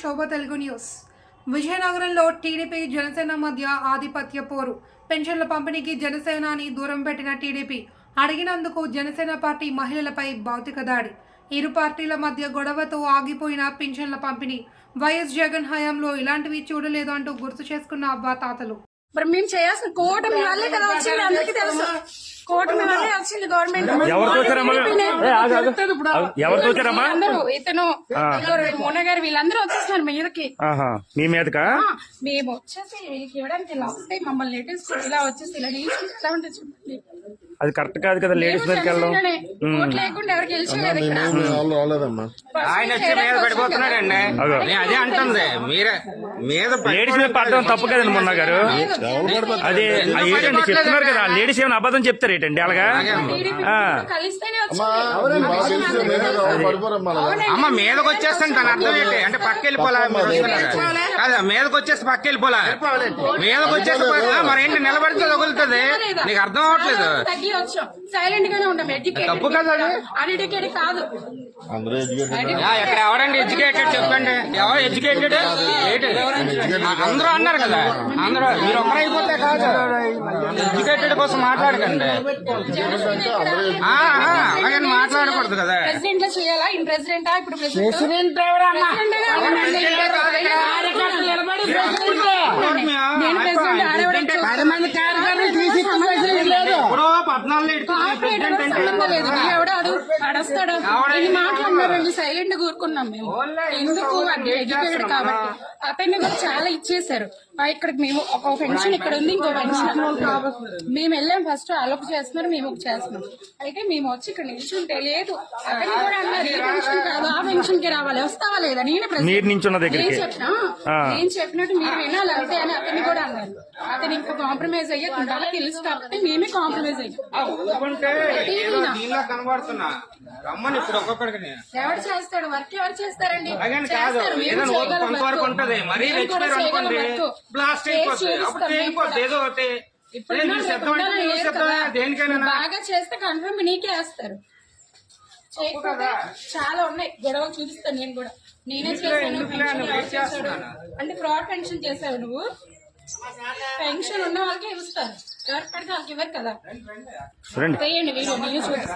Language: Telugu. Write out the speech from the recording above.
శోభ తెలుగు న్యూస్. విజయనగరంలో టీడీపీ జనసేన మధ్య ఆధిపత్య పోరు. పెన్షన్ల పంపిణీకి జనసేనాని దూరం పెట్టిన టీడీపీ అడిగినందుకు జనసేన పార్టీ మహిళలపై భౌతిక దాడి. ఇరు పార్టీల మధ్య గొడవతో ఆగిపోయిన పెన్షన్ల పంపిణీ. వైఎస్ జగన్ హయాంలో ఇలాంటివి చూడలేదు అంటూ గుర్తు చేసుకున్న అబ్బా తాతలు మరి మేము చేయాల్సిన కూటమి వల్లే కదా వచ్చింది అందరికీ తెలుసు. కూటమి వల్లే వచ్చింది గవర్నమెంట్. ఎవరితో వచ్చారమ్మా ఏ, ఆగు, ఆగు. ఆగు. ఎవరితో వచ్చారమ్మా అందరూ? ఇతను మోన గారు వీళ్ళందరూ వచ్చేస్తున్నారు మీదకి. ఆహా మీ మీదకా? ఆ, మేము వచ్చేసి వీళ్ళకి ఇవ్వడానికి మమ్మల్ని లేటెస్ట్ ఇలా వచ్చేసి ఇలా ఎలా ఉంటుంది చెప్పండి అది కరెక్ట్ కాదు కదా లేడీస్ మీదకి వెళ్ళడం. ఆయన వచ్చి మీద పడిపోతున్నాడండి. అదో. అంటుంది. మీరే మీద లేడీస్ మీద పడడం తప్పు కదండి మొన్న గారు. అది ఏంటండి చెప్తున్నారు కదా లేడీస్ ఏమైనా అబద్ధం చెప్తారు ఏంటండి? అలాగా? టీడీపీ ఆ. కలిస్తేనే అమ్మా మీదకి వచ్చేస్తాను తన అర్థం ఏంటి? అంటే పక్క వెళ్ళిపోలా మీరు మీదకి వచ్చేసి పక్క వెళ్ళిపోలా. మీదకి వచ్చేసి పక్క- ఆ, మరేంటి నిలబడితే తగులుతుంది? నీకు అర్థం అవ్వట్లేదు. వచ్చాం సైలెంట్ గానే ఉంటాం ఎడ్యుకేటెడ్? అన్ఎడ్యుకేటెడ్ కాదు ఎవరండి ఎడ్యుకేటెడ్ చెప్పండి. ఎవరు ఎడ్యుకేటెడ్ అందరూ అన్నారు కదా. అందరూ మీరు ఒక్కరైపోతే కాదు. ఎడ్యుకేటెడ్ కోసం మాట్లాడకండి. అలాగని మాట్లాడకూడదు కదా. ప్రెసిడెంట్లో చేయాలా? ఇన్ ప్రెసిడెంటా ఇప్పుడు ప్రెసిడెంట్ నేను ప్రెసిడెంట్ ఆడేవాడు ఇప్పుడు పద్నాలుగు కార్పొరేటర్ సంబంధం లేదు ఎవడో అడస్తాడు. మాట్లాడినారండి సైలెంట్ కూరుకున్నాం మేము. ఎందుకు? ఎడ్యుకేటెడ్ కాబట్టి. అతన్ని కూడా చాలా ఇచ్చేసారు ఇక్కడ మేము ఒక పెన్షన్ ఇక్కడ ఉంది ఇంకో పెన్షన్ మేము వెళ్ళాం ఫస్ట్ అలోక్ చేస్తున్నారు మేము ఒక చేస్తున్నాం. అయితే మేము వచ్చి ఇక్కడ నిల్చుంటే లేదు. అతన్ని కూడా అన్నారు ఏ పెన్షన్ కాదు ఆ పెన్షన్కి రావాలి వస్తావా లేదా? నేనే మీరు. నేను చెప్పినా ఆ. నేను చెప్పినట్టు మీరు వినాలి అంతే అని అతన్ని కూడా అన్నారు. అతను ఇంకా కాంప్రమైజ్ అయ్యే వాళ్ళకి తెలుసు కాబట్టి మేమే కాంప్రమైజ్ అయ్యాం. ఇప్పుడు ఒక్కొక్కడికి ఎవరు చేస్తాడు? వర్క్ ఎవరు చేస్తారండి? చేస్తారు, మరీ వర్క్. బ్లాస్ట్ అయిపోతుంది అప్పుడు. ఏదో ఒకటి. బాగా చేస్తే కన్ఫర్మ్ నీకే వేస్తారు. చాలా ఉన్నాయి. గొడవలు చూపిస్తాను నేను కూడా. నేనే చేశాను ఎవరు? అంటే ఫ్రాడ్ పెన్షన్ చేసావు నువ్వు. పెన్షన్ ఉన్న వాళ్ళకే ఇస్తారు. ఎవరికి పడితే వాళ్ళకి ఇవ్వరు కదా. చూడండి చేయండి వీడియో నేను చూపిస్తాను